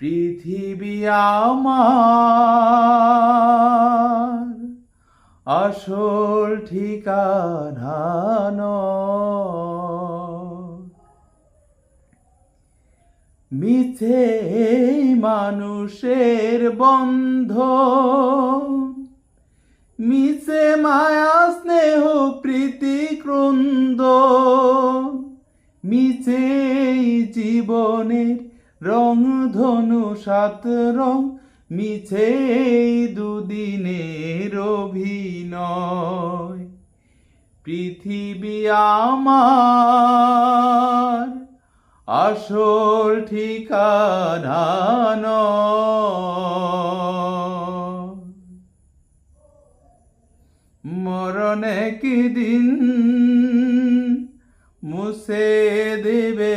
পৃথিবী আমার আসল ঠিকানা। মিছে মানুষের বন্ধ মিছে মায়া স্নেহ প্রীতি ক্রন্দ মিছে জীবনের রং ধনু সাত রং, মিছে দুদিনের অভিনয় পৃথিবী আমার আসল ঠিকানা। মরণ একদিন মুছে দেবে